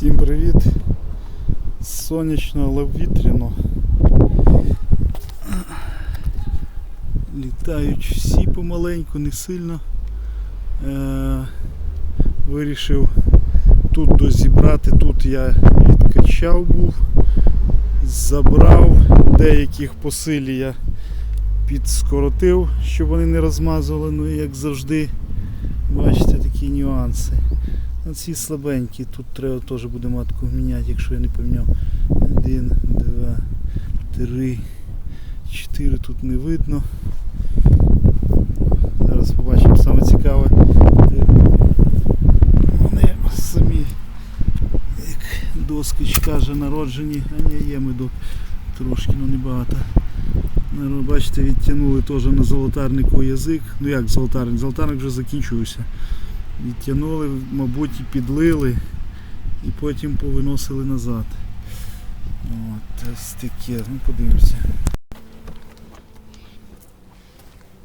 Всім привіт! Сонячно, але. Літають всі помаленьку, не сильно. Е, вирішив тут дозібрати, тут я відкачав був, забрав, деяких по силі я підскоротив, щоб вони не розмазували, ну як завжди, бачите такі нюанси. А ці слабенькі, тут треба теж буде матку міняти, якщо я не поміняв. Один, два, три, чотири тут не видно. Зараз побачимо саме цікаве. Вони самі, як доскич каже, народжені, а ні, є медок трошки, ну небагато. Бачите, відтягнули теж на золотарнику язик. Ну як золотарник? Золотарник вже закінчився. Відтягнули, мабуть, і підлили і потім повиносили назад. От, ось таке, ну подивимося.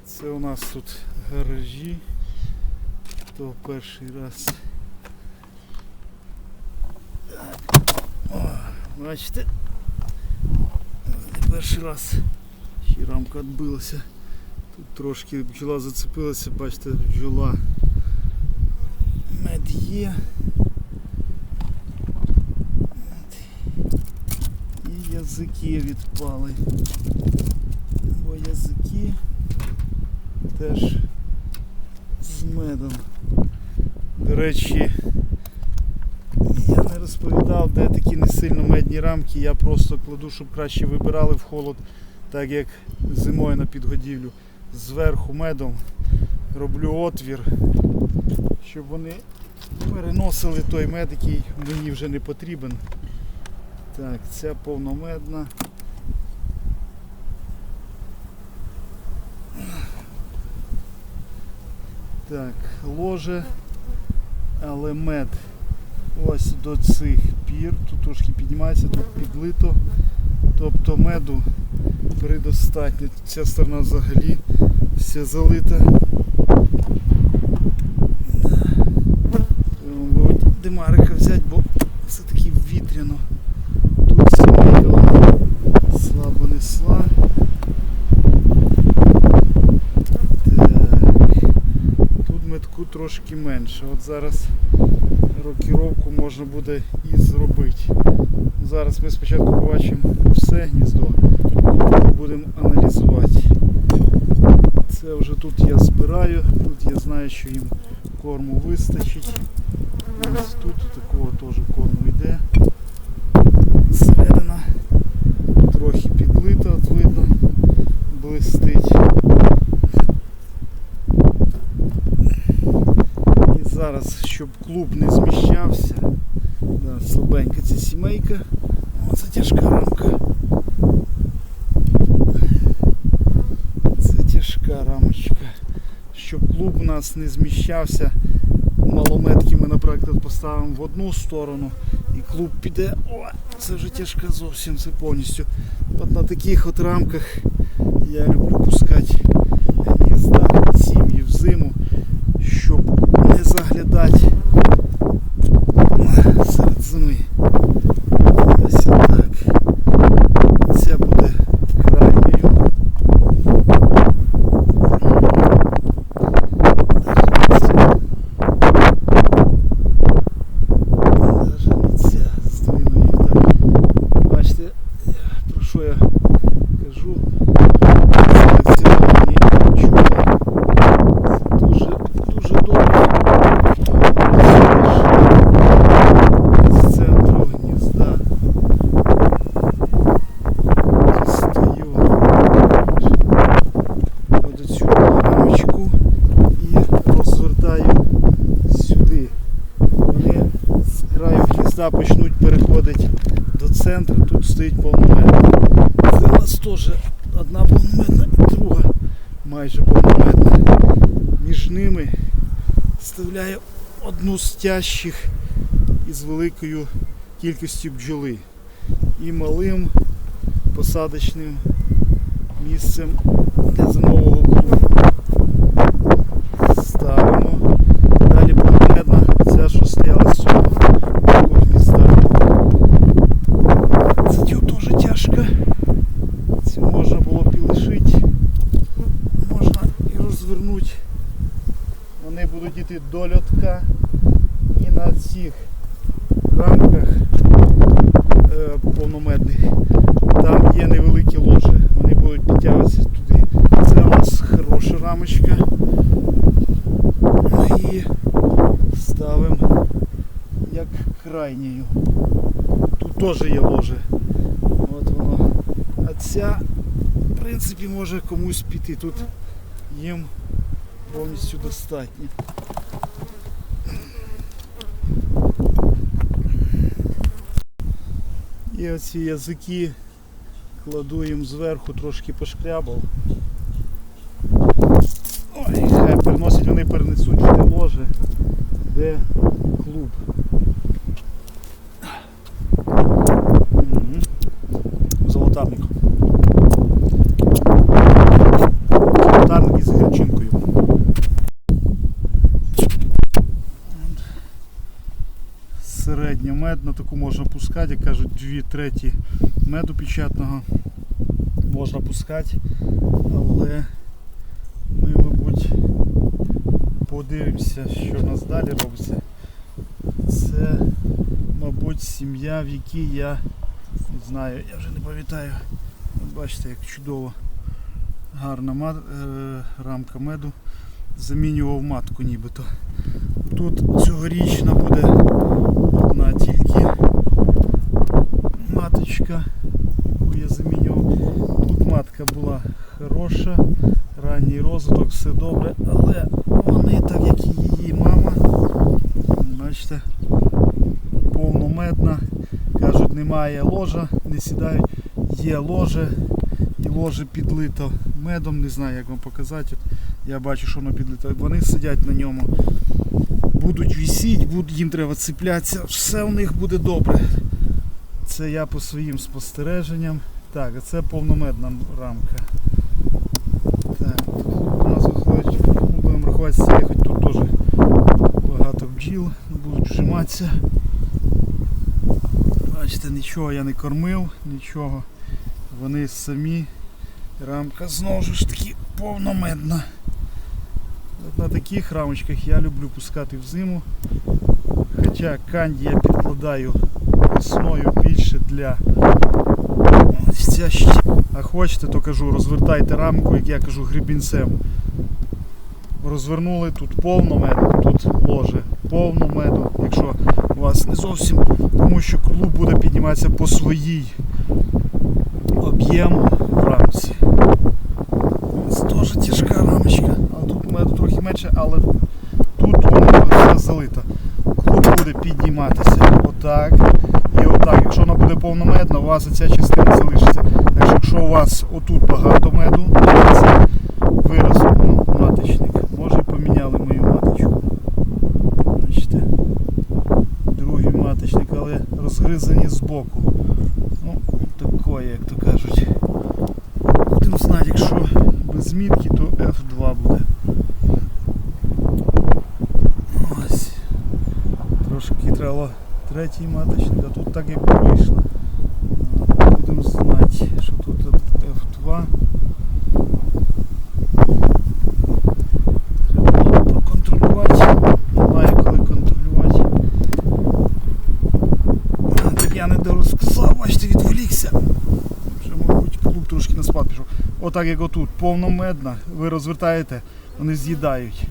Це у нас тут гаражі. То перший раз. О, бачите? Перший раз. Ще рамка відбилася. Тут трошки бджола зацепилася, бачите, бджола є. І язики відпали. Бо язики теж з медом. До речі, я не розповідав, де такі не сильно медні рамки. Я просто кладу, щоб краще вибирали в холод, так як зимою на підгодівлю. Зверху медом роблю отвір, щоб вони переносили той мед, який мені вже не потрібен. Так, ця повномедна. Так, ложе, але мед ось до цих пір. Тут трошки піднімається, тут підлито. Тобто меду предостатньо. Ця сторона взагалі вся залита. От Димарика взяти, бо все-таки вітряно. Тут сімейка слабо несла. Тут метку трошки менше. От зараз рокіровку можна буде і зробити. Зараз ми спочатку побачимо все гніздо будемо аналізувати. Це вже тут я збираю, тут я знаю, що їм корму вистачить. Ось тут такого теж корму йде. Середина трохи підлита, от видно, блистить. І зараз, щоб клуб не зміщався, да, слабенька ця сімейка. О, це тяжка рамка. Це тяжка рамочка. Щоб клуб у нас не зміщався, малометки ми, наприклад, поставимо в одну сторону і клуб піде. О, це вже тяжка зовсім це повністю. От на таких от рамках я люблю пускати гнізда сім'ї в зиму, щоб не заглядати серед зими. Ось так. Це буде крайньою. Даже не ця здвину їх так. Бачите, про що я кажу? Селекціоновані чули. Це дуже, дуже добре. З центру гнізда. Дістаю от цю рамочку і розвертаю сюди. Вони з краю гнізда почнуть переходити до центру. Тут стоїть повнометна. Це у нас теж одна повнометна і друга майже повнометна. Між ними вставляю одну з тяжчих із великою кількістю бджоли і малим посадочним місцем для зимового клубу. Ставимо. Далі повнометна ця, що стояла з цього боку гнізда. Дольотка. І на цих рамках е, повномедних там є невеликі ложі. Вони будуть підтягуватися туди. Це у нас хороша рамочка. Ми її ставимо як крайньою. Тут теж є ложе. От воно. А ця, в принципі, може комусь піти. Тут їм повністю достатньо. І оці язики кладу їм зверху, трошки пошкрябав. Ой, хай переносять, вони перенесуть в не ложе, де клуб. Мгм. Золотарник. Золотарник із гірчинкою. Середня мед, можна пускати, як кажуть, дві треті меду печатного можна пускати, але ми, мабуть, подивимося, що в нас далі робиться. Це, мабуть, сім'я, в якій я не знаю, я вже не пам'ятаю. Бачите, як чудово гарна ма- е, рамка меду. Замінював матку нібито. Тут цьогорічна буде одна маточка, яку я. Тут матка була хороша, ранній розвиток, все добре, але вони, так як і її мама, бачите, повномедна. Кажуть, немає ложа, не сідають, є ложе, і ложе підлито медом, не знаю як вам показати. От я бачу, що воно підлито. Вони сидять на ньому, будуть будуть, їм треба цеплятися, все у них буде добре. Це я по своїм спостереженням. Так, а це повномедна рамка. Так, у будемо рахувати хоч тут теж багато бджіл будуть вжиматися. Бачите, нічого я не кормив, нічого. Вони самі. Рамка знову ж таки повномедна. На таких рамочках я люблю пускати в зиму. Хоча канді я підкладаю весною більше для А хочете, то кажу, розвертайте рамку, як я кажу, гребінцем. Розвернули тут повно меду, тут ложе, повно меду, якщо у вас не зовсім, тому що клуб буде підніматися по своїй об'єму в рамці. Це теж тяжка рамочка, а тут меду трохи менше, але тут воно все залито. Клуб буде підніматися отак і отак. Якщо вона буде повномедна, у вас ця частина залишиться. Так що якщо у вас отут багато меду, це вираз ну, маточник. Може поміняли мою маточку. Бачите? Другий маточник, але розгризані збоку. Ну, такое, як то кажуть. Будемо знати, якщо без мітки, то F2 буде. Трошки треба третій маточник, а тут так як вийшло. Будемо знати, що тут F2. Треба було проконтролювати. Немає коли контролювати. А, Так я не дорозказав, бачите, відволікся. Вже, клуб трошки на спад пішов. Отак як отут, повномедна, ви розвертаєте, вони з'їдають.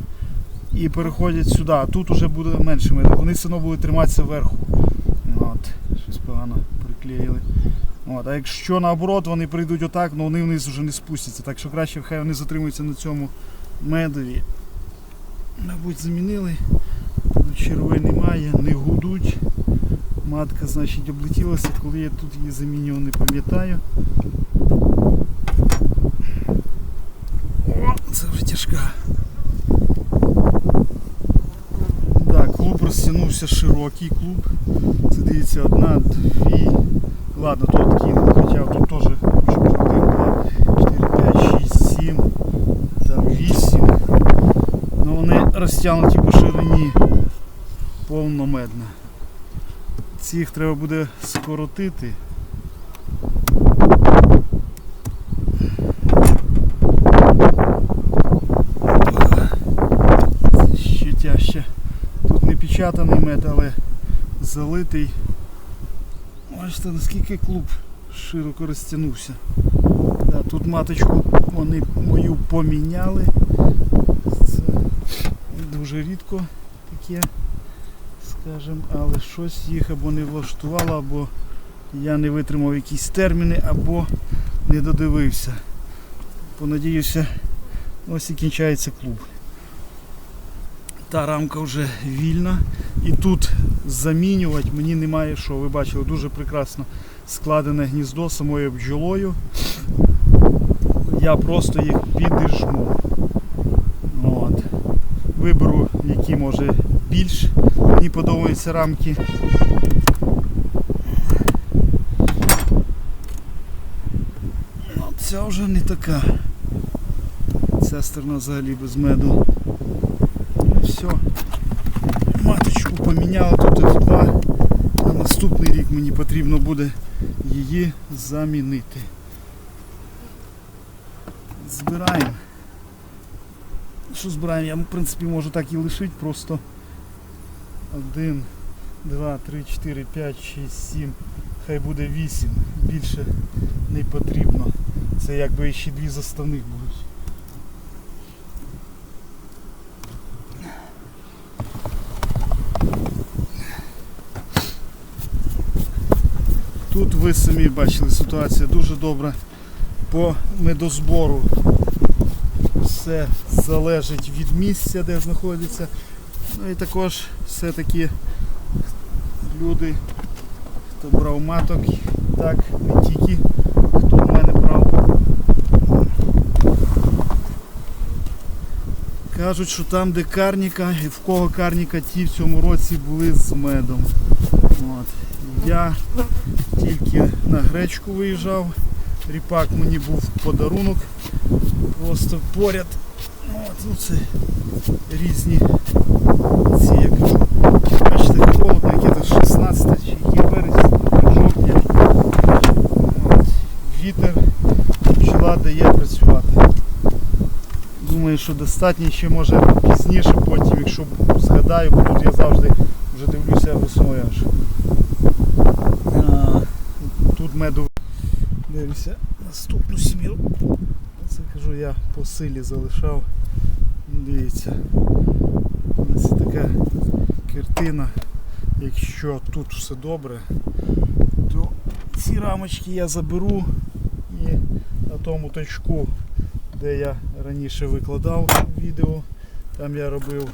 І переходять сюди, тут вже буде менше меду. Вони все одно будуть триматися вверху. От, щось погано приклеїли. От, а якщо наоборот вони прийдуть отак, ну вони вниз вже не спустяться. Так що краще хай вони затримуються на цьому медові. Мабуть, замінили. Тут черви немає, не гудуть. Матка, значить, облетілася, коли я тут її замінював, не пам'ятаю. О, це вже тяжка. Так, клуб розтягнувся широкий клуб. Це дивіться, одна, дві. Ладно, тут кинули, хоча тут теж може бути один, два, 4, 5, 6, 7, там 8. Ну вони розтягнуті по ширині повномедно. Цих треба буде скоротити. Ще тяжче. Запечатаний мед, але залитий. Бачите, наскільки клуб широко розтягнувся. Да, тут маточку вони мою поміняли. Це дуже рідко таке, скажем, але щось їх або не влаштувало, або я не витримав якісь терміни, або не додивився. Понадіюся, ось і кінчається клуб. Та рамка вже вільна. І тут замінювати мені немає що. Ви бачили, дуже прекрасно складене гніздо самою бджолою. Я просто їх підіжму. От. Виберу, які може більш мені подобаються рамки. Ця вже не така. Ця сторона взагалі без меду. Все. Маточку поміняли тут F2. На наступний рік мені потрібно буде її замінити. Збираємо. Що збираємо? Я в принципі можу так і лишити, просто 1, 2, 3, 4, 5, 6, 7, хай буде 8. Більше не потрібно. Це якби ще дві заставних будуть. Тут ви самі бачили, ситуація дуже добра по медозбору. Все залежить від місця, де знаходиться. Ну і також все-таки люди, хто брав маток, так, не тільки хто в мене брав. Кажуть, що там, де карніка, і в кого карніка, ті в цьому році були з медом. От. Я тільки на гречку виїжджав. Ріпак мені був подарунок. Просто поряд. От, ну це різні ці як бачите, холодно, це 16 чи які вересня, жовтня. От, вітер, пчела дає працювати. Думаю, що достатньо ще може пізніше потім, якщо згадаю, бо тут я завжди вже дивлюся весною аж. Тут меду дивлюся наступну сім'ю. Це кажу я по силі залишав. Дивіться. Ось така картина. Якщо тут все добре, то ці рамочки я заберу і на тому точку, де я раніше викладав відео, там я робив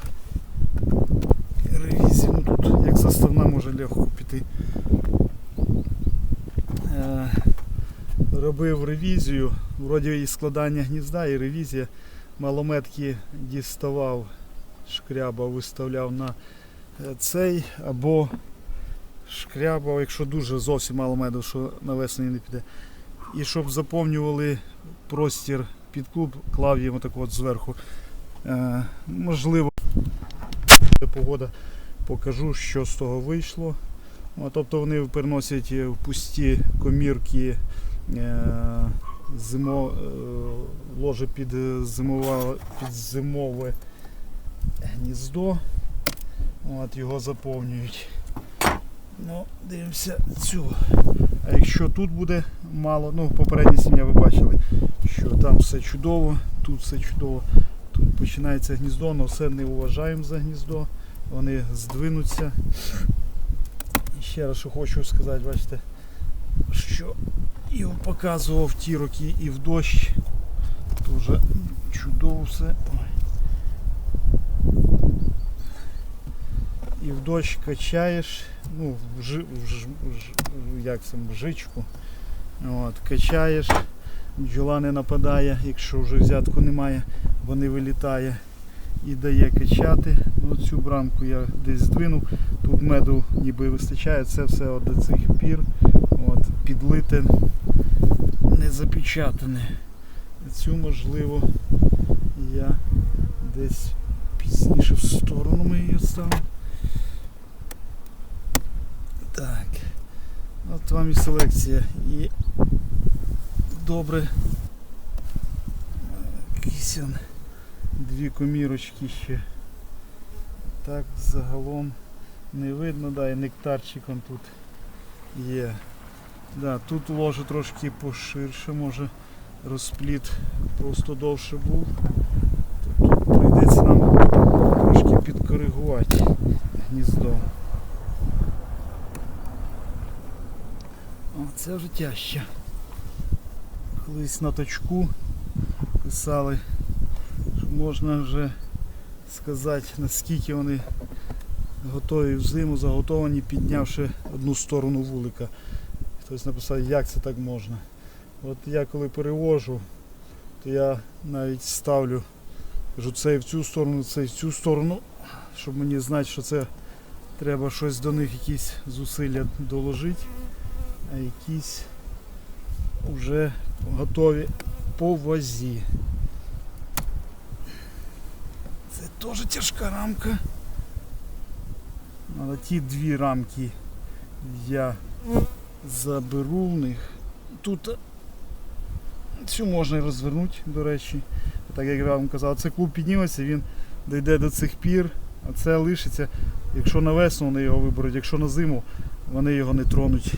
ревізію. Ну, тут як заставна може легко піти. Е, робив ревізію, вроді і складання гнізда, і ревізія. Малометки діставав, шкряба виставляв на е, цей або шкрябав, якщо дуже зовсім мало меду, що на весні не піде. І щоб заповнювали простір під клуб, клав їм отак от зверху. Е, можливо, погода, покажу, що з того вийшло. Тобто вони переносять в пусті комірки е, зимо, е, ложе під, зимова, під зимове гніздо. От, його заповнюють. Ну, дивимося цю. А якщо тут буде мало, ну попередня сім'я ви бачили, що там все чудово, тут все чудово, тут починається гніздо, але все не вважаємо за гніздо, вони здвинуться. І ще раз що хочу сказати, бачите, що і показував ті роки і в дощ. Дуже чудово все. І в дощ качаєш, ну, в, жи, в, ж, в, ж, як це, в жичку. От, качаєш, бджола не нападає, якщо вже взятку немає, бо не вилітає і дає качати. Ну, цю брамку я десь здвинув. Тут меду ніби вистачає, це все до цих пір. Підлите, не запечатане. Цю можливо я десь пізніше в сторону ми її ставимо. Так. От вам і селекція. І добре. Он дві комірочки ще. так загалом не видно, да, і нектарчик он тут є. Да, тут ложе трошки поширше, може розпліт просто довше був. Тут прийдеться нам трошки підкоригувати гніздо. Це вже тяжче. Колись на точку писали, що можна вже сказати, наскільки вони готові в зиму, заготовані, піднявши одну сторону вулика. Хтось написав, як це так можна. От я коли перевожу, то я навіть ставлю, кажу, цей в цю сторону, цей в цю сторону, щоб мені знати, що це треба щось до них, якісь зусилля доложити, а якісь вже готові по вазі. Це теж тяжка рамка. Але ті дві рамки я заберу в них. Тут цю можна розвернути, до речі. Так як я вам казав, це клуб підніметься, він дійде до цих пір, а це лишиться. Якщо на весну вони його виберуть, якщо на зиму, вони його не тронуть.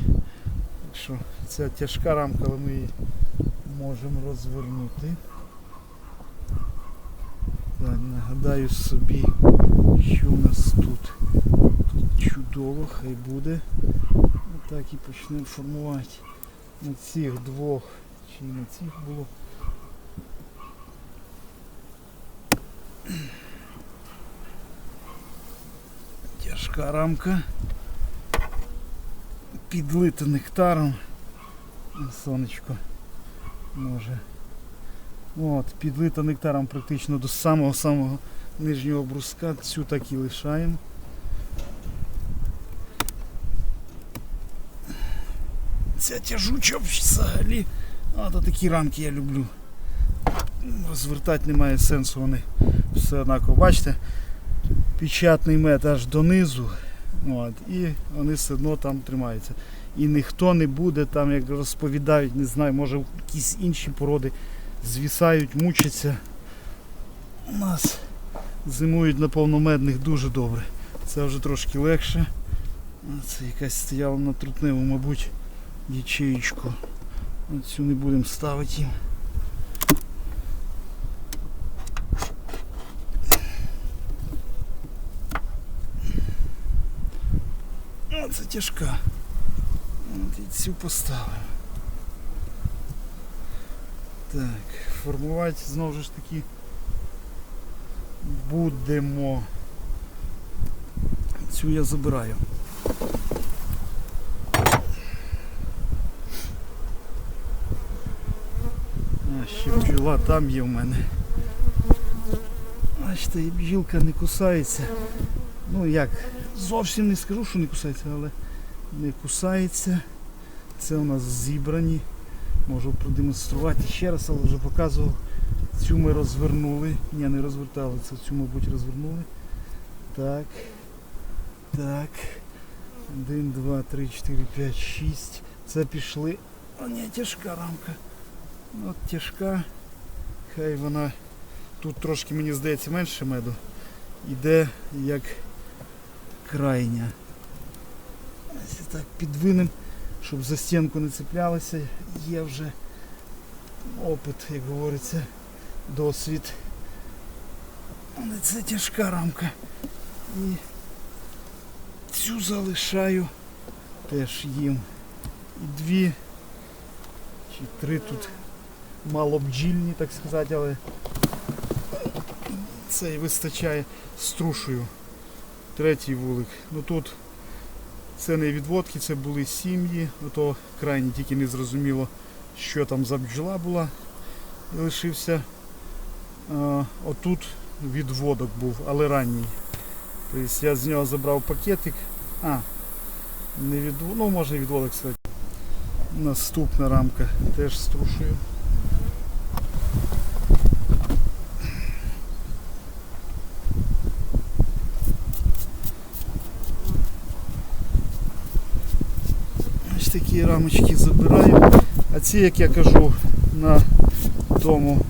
Так що ця тяжка рамка, але ми її можемо розвернути. Так, нагадаю собі, що у нас тут. Тут чудово, хай буде. Так і почнемо формувати на цих двох, чи на цих було. Тяжка рамка. Підлита нектаром. Сонечко може. От, підлита нектаром практично до самого-самого нижнього бруска. Цю так і лишаємо. Ця тяжуча взагалі. А, такі рамки я люблю. Розвертати немає сенсу, вони все однаково. Бачите, печатний мед аж донизу. От, і вони все одно там тримаються. І ніхто не буде там, як розповідають, не знаю, може якісь інші породи звісають, мучаться. У нас зимують на повномедних дуже добре. Це вже трошки легше. Це якась стояла на трутневу, мабуть, ячеєчку. Цю не будемо ставити їм. О, це тяжка. От і цю поставимо. Так, формувати знову ж таки будемо. Цю я забираю. А, бджола там є в мене. Бачите, і бджілка не кусається. Ну як, зовсім не скажу, що не кусається, але не кусається. Це у нас зібрані. Можу продемонструвати ще раз, але вже показував. Цю ми розвернули. Ні, не розвертали, це цю, мабуть, розвернули. Так. Так. Один, два, три, чотири, п'ять, шість. Це пішли. О, ні, тяжка рамка. От тяжка. Хай вона тут трошки, мені здається, менше меду. Іде як крайня. Ось так підвинем, щоб за стінку не цеплялися. Є вже опит, як говориться, досвід. Але це тяжка рамка. І цю залишаю теж їм. І дві чи три тут малобджільні, так сказати, але це і вистачає струшую. Третій вулик. Ну тут це не відводки, це були сім'ї, ото крайні тільки не зрозуміло, що там за бджола була. І лишився а, отут відводок був, але ранній. Тобто я з нього забрав пакетик. А, не від... ну може і відводок кстати. Наступна рамка теж струшую. Такі рамочки забираю. А ці, як я кажу, на тому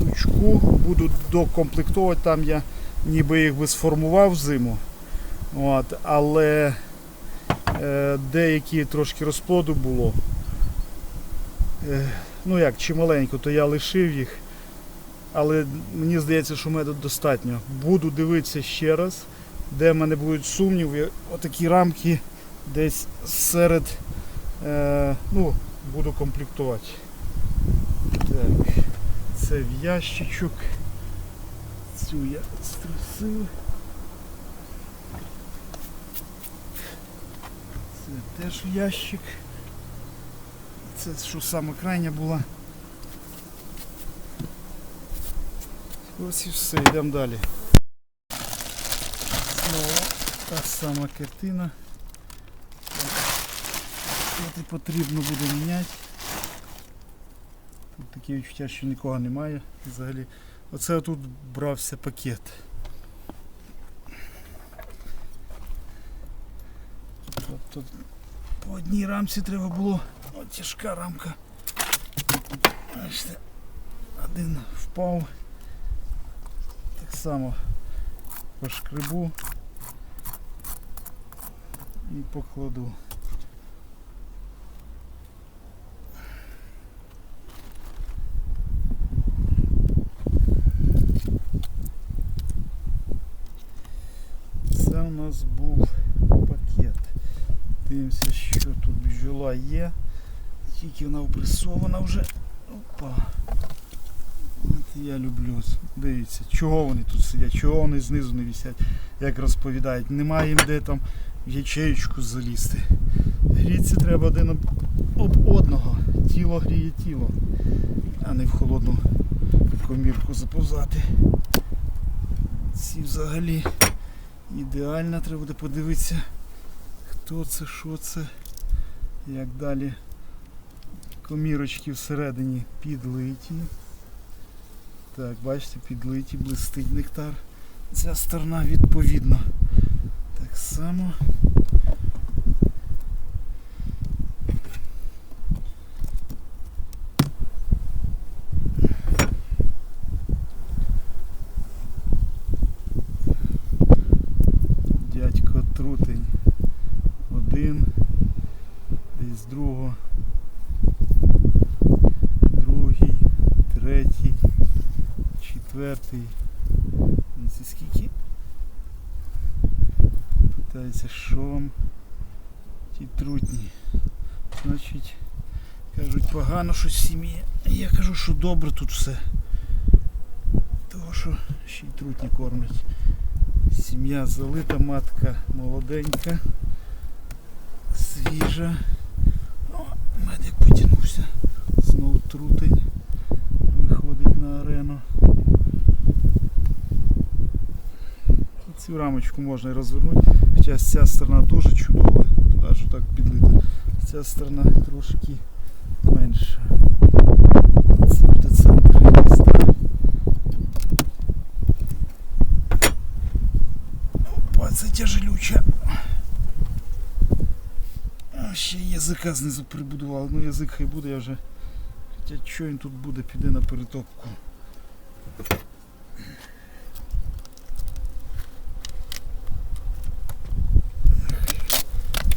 лучку буду докомплектовувати. Там я ніби їх би сформував зиму. От, але е, деякі трошки розплоду було. Е, ну як, чималенько, то я лишив їх. Але мені здається, що меду достатньо. Буду дивитися ще раз, де в мене будуть сумніви. Отакі рамки десь серед. Е, ну, буду комплектувати. Так, це в ящичок. Цю я струсив. Це теж в ящик. Це що саме крайня була. Ось і все, йдемо далі. Знову та сама картина. От потрібно буде міняти. Тут таке відчуття, що нікого немає взагалі. Оце тут брався пакет. Тобто по одній рамці треба було. О, тяжка рамка. Бачите, один впав. Так само по шкребу і покладу. Це у нас був пакет. Дивимося, що тут є. Тільки вона опресована вже. Опа. От я люблю. Дивіться, чого вони тут сидять, чого вони знизу не висять, як розповідають. Немає їм де там в ячеючку залізти. Гріться треба один об одного. Тіло гріє тіло, а не в холодну комірку заповзати. Ці взагалі ідеально, треба буде подивитися, хто це, що це, як далі. Комірочки всередині підлиті. Так, бачите, підлиті, блистить нектар. Ця сторона відповідно. Так само. Дядько Трутень. Один. З другого. Другий. Третій. Четвертий. Дивіться, скільки. Питається, що вам ті трутні. Значить, кажуть, погано щось сім'ї. Я кажу, що добре тут все. Того, що ще й трутні кормлять. Сім'я залита, матка молоденька, свіжа. Медик потягнувся. Знову трутий виходить на арену. Цю рамочку можна і розвернути, хоча ця сторона дуже чудова, аж так підлита. Ця сторона трошки менша. Це буде центр гнізда. Опа, це тяжелюча. А, Ще й язика знизу прибудували. Ну язик хай буде, я вже. Хоча що він тут буде, піде на перетопку.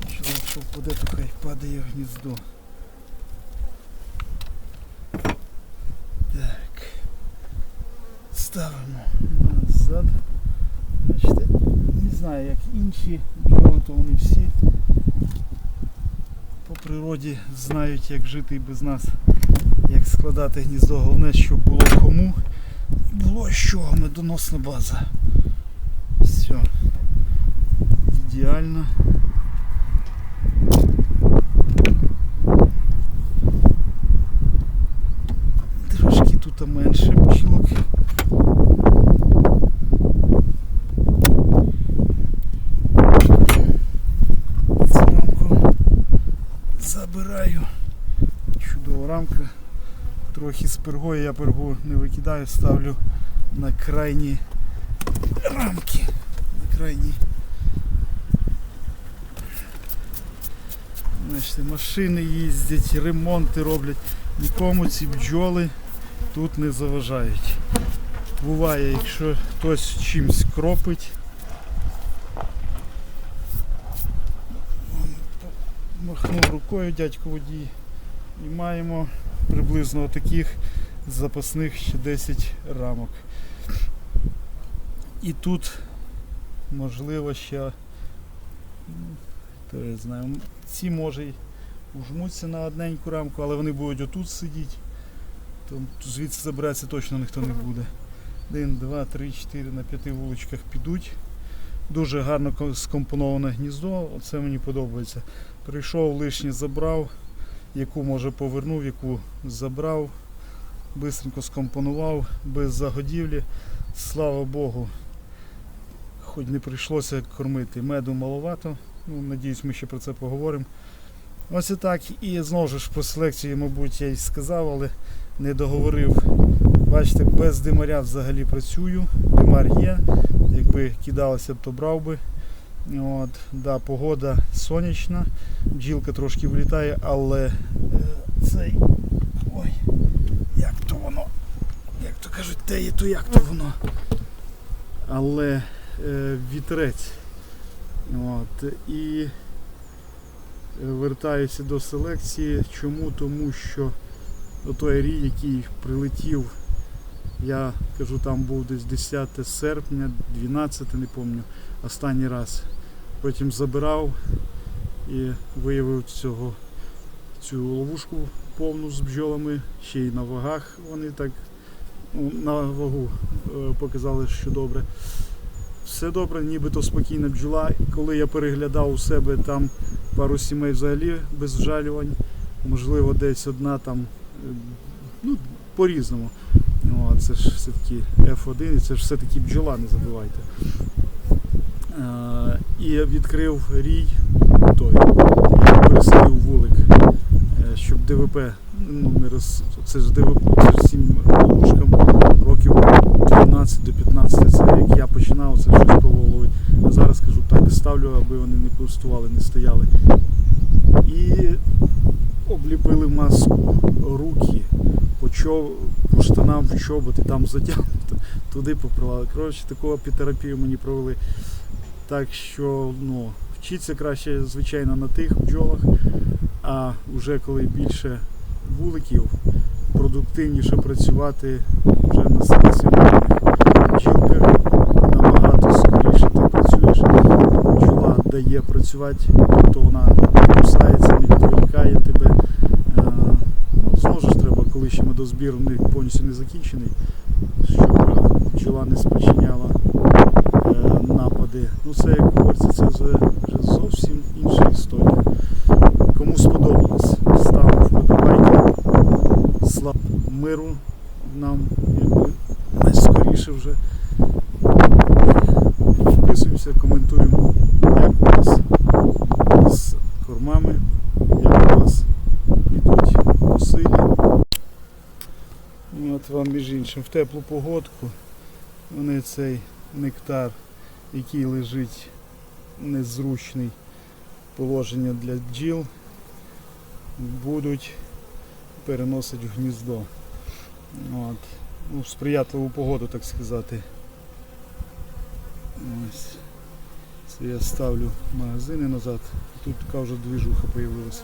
Що якщо впаде, то хай падає в гніздо. Так. Ставимо назад. Бачите, не знаю, як інші бджоли, то вони всі по природі знають, як жити і без нас, як складати гніздо. Головне, щоб було кому. Було що, медоносна база. Все. Ідеально. Трошки тут менше бджілок. Цю рамку забираю. Чудова рамка. Трохи з пергою, я пергу не викидаю, ставлю на крайні рамки. На крайні. Бачите, машини їздять, ремонти роблять. Нікому ці бджоли тут не заважають. буває, якщо хтось чимсь кропить. Махнув рукою дядько водій. І маємо приблизно таких запасних ще 10 рамок. І тут можливо ще то я знаю, ці може й ужмуться на одненьку рамку, але вони будуть отут сидіти. То звідси забиратися точно ніхто не буде. Один, два, три, чотири на п'яти вуличках підуть. Дуже гарно скомпоноване гніздо, оце мені подобається. Прийшов лишнє забрав, яку може повернув, яку забрав, бистренько скомпонував, без загодівлі. Слава Богу, хоч не прийшлося кормити. Меду маловато. Ну, надіюсь, ми ще про це поговоримо. Ось і так. І знову ж про селекцію, мабуть, я й сказав, але не договорив. Бачите, без димаря взагалі працюю. Димар є. Якби кидалося б, то брав би. От, да, погода сонячна, бджілка трошки вилітає, але е, цей. Ой, як то воно? Як то кажуть, те є, то як то воно. Але е, вітерець. От, і е, вертаюся до селекції. Чому? Тому що той рій, який прилетів, я кажу, там був десь 10 серпня, 12, не пам'ятаю, останній раз. Потім забирав і виявив цього, цю ловушку повну з бджолами, ще й на вагах вони так ну, на вагу е, показали, що добре. Все добре, нібито спокійна бджола. Коли я переглядав у себе там пару сімей взагалі без вжалювань, можливо, десь одна там, е, ну, по-різному. О, це ж все-таки F1, і це ж все-таки бджола, не забувайте. І відкрив рій той, і переселив вулик, е, щоб ДВП, ну не роз. Це ж ДВП, це ж всім ловушкам років 12 до 15, це як я починав, це щось пробував. А зараз кажу так, ставлю, аби вони не пустували, не стояли. І обліпили маску, руки, по, по штанам в чоботи, там затягнуто, туди попривали. Коротше, таку апітерапію мені провели. Так що ну, вчиться краще, звичайно, на тих бджолах, а вже коли більше вуликів, продуктивніше працювати вже на селекціонованих бджілках. Набагато скоріше ти працюєш. Бджола дає працювати, тобто вона не кусається, не відволікає тебе. Е, ну, Знову треба, коли ще медозбір у них повністю не закінчений, щоб бджола не спричиняла е. Ну це як говориться, це вже, зовсім інша історія. Кому сподобалось, ставимо вподобайки. Слав миру нам якби найскоріше вже. Підписуємося, коментуємо, як у нас з кормами, як у вас йдуть посилі. От вам між іншим в теплу погодку вони цей нектар, який лежить незручний положення для бджіл, будуть переносити в гніздо. От. Ну, в сприятливу погоду, так сказати. Ось. Це я ставлю магазини назад. Тут така вже двіжуха з'явилася.